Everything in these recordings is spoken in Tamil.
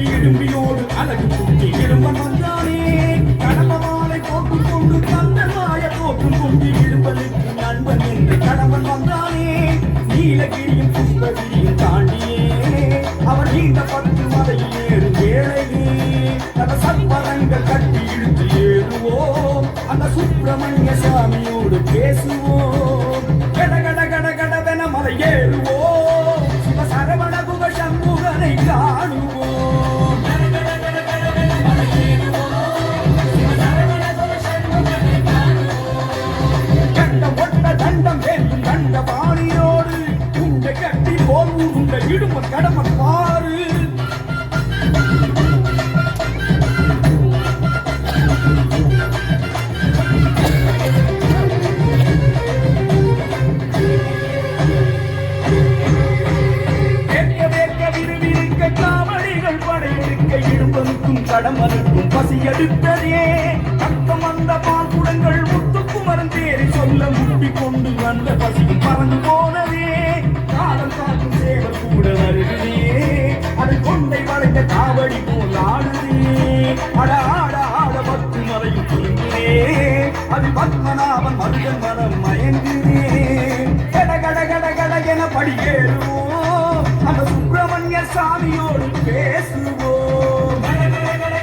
நம்பி இரும்பியோடு அழகு குட்டி இரும்பன் வந்தானே. கடம்பமாலை போக்கும் கொண்டு தந்த மாய போக்கும் கொண்டு இரும்பலுக்கு நண்பன் என்று கடம்பன் வந்தானே. நீலகிரியும் புஷ்பகிரியும் தாண்டியே. அவன் நீண்ட பத்து மலையில் ஏறும் ஏழையே. தன சுப்பிரமணிய சாமியை இந்த உண்ட கடமை பாரு. வேர்க்க கடமனுக்கும் பசி எடுத்ததே. பக்கம் வந்த பால் குடங்கள் முத்துக்குமரன் தேரை சொல்ல முட்டி கொண்டு வந்த பசியும் பறந்து போன கொண்டை காவடி போல் ஆடுதே அட ஆட ஆட பத்து மலையும் குலுங்குதே அது பத்மநாபன் மருகன் மனம் மயங்குதே கட கட கட கட என படியேறுவோம் அந்த சுப்பிரமணிய சாமியோடு பேசுவோம். கட கட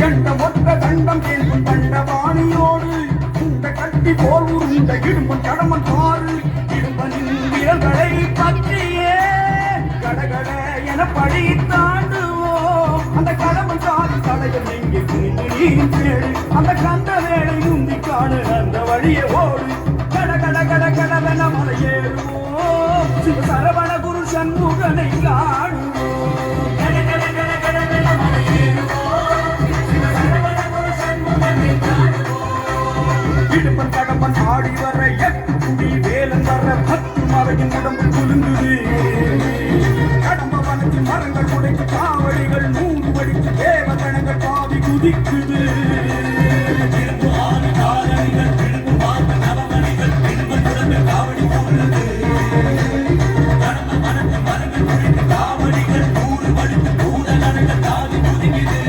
கண்டம் ஒற்ற கண்ட கேள்வன் இந்த கட்டி போல் உருண்ட இடுமன் கடமன் பாரு என தாண்டுவோம். அந்த கடமன் சாதி தலைகள் எங்கே தேடு அந்த கந்த வேலை முந்தி காடு அந்த வழியே ஓடு. கட கட கட கடவென மலை ஏறுவோம் சிவ சரவண குரு சண்முகனை காணுவோம். கட கட கட மலை ஏறுவோம் சிவ சரவண குரு சண்முகனை இடுப்பன் கடப்பன் ஆடி வர எட்டு மரங்கள் உடைச்சு காவடிகள் மூணு வடிச்சு தேவதனங்கள் பாதி குதிக்குது. மரங்கள் காவடிகள் மூன்று படித்து கூட நடக்க தாவி குதிக்குது.